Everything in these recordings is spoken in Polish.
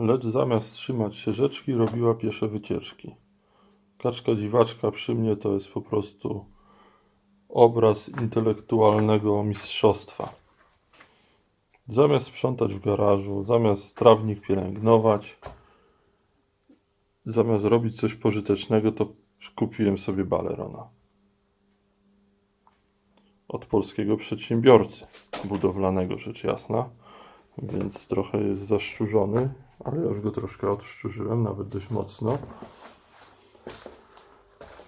lecz zamiast trzymać się rzeczki, robiła piesze wycieczki. Kaczka dziwaczka przy mnie to jest po prostu obraz intelektualnego mistrzostwa. Zamiast sprzątać w garażu, zamiast trawnik pielęgnować, zamiast robić coś pożytecznego, to kupiłem sobie balerona. Od polskiego przedsiębiorcy budowlanego, rzecz jasna. Więc trochę jest zaszczurzony, ale już go troszkę odszczurzyłem, nawet dość mocno.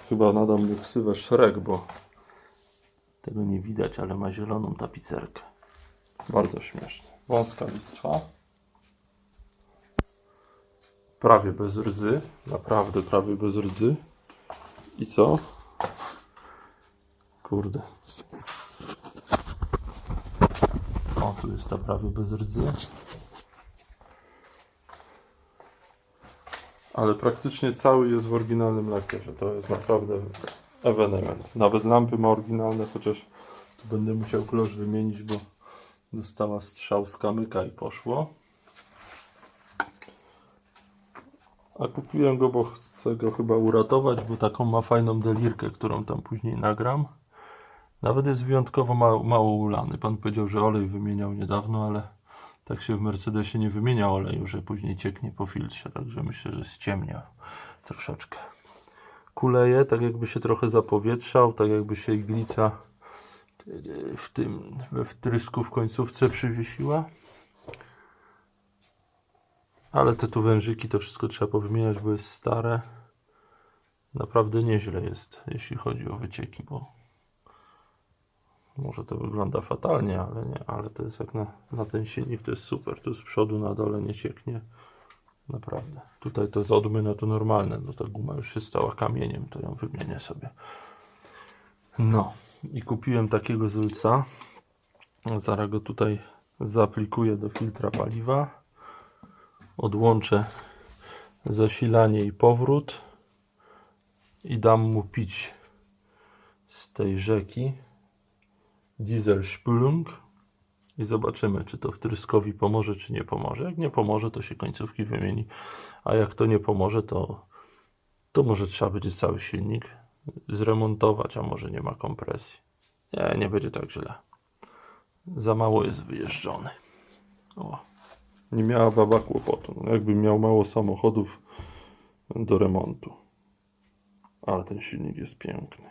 Chyba nadam mu ksywę Shrek, bo tego nie widać, ale ma zieloną tapicerkę. Bardzo śmieszne. Wąska listwa. Prawie bez rdzy. Naprawdę prawie bez rdzy. I co? Kurde. O, tu jest ta prawie bez rdzy. Ale praktycznie cały jest w oryginalnym lakierze. To jest naprawdę ewenement. Nawet lampy ma oryginalne, chociaż tu będę musiał klosz wymienić, bo dostała strzał z kamyka i poszło. A kupiłem go, bo chcę go chyba uratować, bo taką ma fajną delirkę, którą tam później nagram. Nawet jest wyjątkowo mało, mało ulany. Pan powiedział, że olej wymieniał niedawno, ale tak się w Mercedesie nie wymienia oleju, że później cieknie po filtrze, także myślę, że ściemnia troszeczkę. Kuleje, tak jakby się trochę zapowietrzał, tak jakby się iglica e, w tym, we wtrysku w końcówce przywiesiła. Ale te tu wężyki to wszystko trzeba powymieniać, bo jest stare. Naprawdę nieźle jest, jeśli chodzi o wycieki, bo może to wygląda fatalnie, ale nie, ale to jest jak na, na ten silnik, to jest super. Tu z przodu na dole nie cieknie. Naprawdę. Tutaj to z odmy, no to normalne, no ta guma już się stała kamieniem, to ją wymienię sobie. No i kupiłem takiego zylca. Zaraz go tutaj zaaplikuję do filtra paliwa. Odłączę zasilanie i powrót i dam mu pić z tej rzeki Dieselspülung i zobaczymy, czy to wtryskowi pomoże, czy nie pomoże. Jak nie pomoże, to się końcówki wymieni, a jak to nie pomoże, to, to może trzeba będzie cały silnik zremontować, a może nie ma kompresji. Nie, nie będzie tak źle. Za mało jest wyjeżdżony. O. Nie miała baba kłopotu. No, jakby miał mało samochodów do remontu. Ale ten silnik jest piękny.